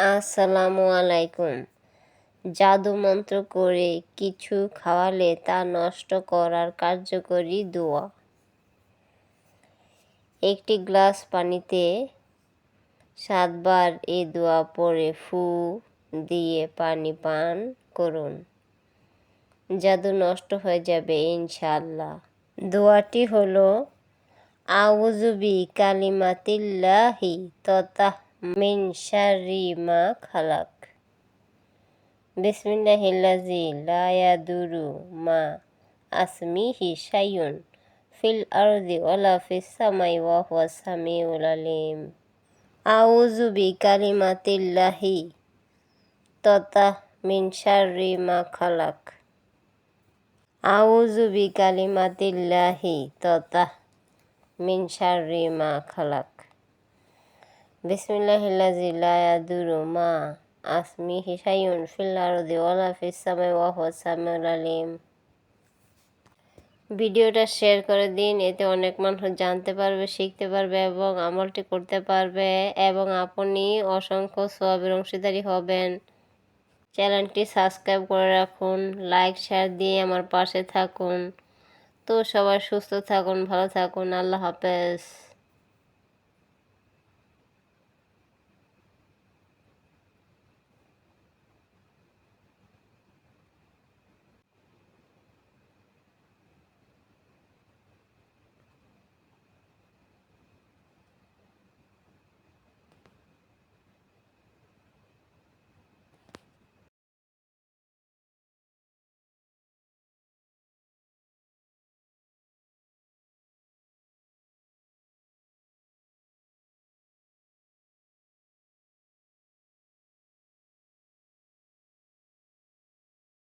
আসসালামু আলাইকুম জাদু মন্ত্র করে কিছু খাওয়ালে তা নষ্ট করার কার্যকরী দোয়া। একটি গ্লাস পানিতে সাতবার এই দোয়া পরে ফু দিয়ে পানি পান করুন। জাদু নষ্ট হয়ে যাবে ইনশাল্লাহ দোয়াটি হলো আউজুবি কালিমাতিল্লাহি তথা মিন শাররি মা খালাক। বিসমিল্লাহিল্লাজি লা ইয়াদুরু মা আসমিহি শাইউন ফিল আরদি ওয়ালা ফিস সামাই ওয়া হুয়া সামিউল আলিম। আউযু বিকালিমাতিল্লাহি ততা মিন শাররি মা খালাক। আউযু বিকালিমাতিল্লাহি ততা মিন শাররি মা খালাক। ভিডিওটা শেয়ার করে দিন, এতে অনেক মানুষ জানতে পারবে, শিখতে পারবে এবং আমলটি করতে পারবে এবং আপনি অসংখ্য সবের অংশীদারি হবেন। চ্যানেলটি সাবস্ক্রাইব করে রাখুন, লাইক, শেয়ার দিয়ে আমার পাশে থাকুন। তো সবাই সুস্থ থাকুন, ভালো থাকুন, আল্লাহ হাফেজ।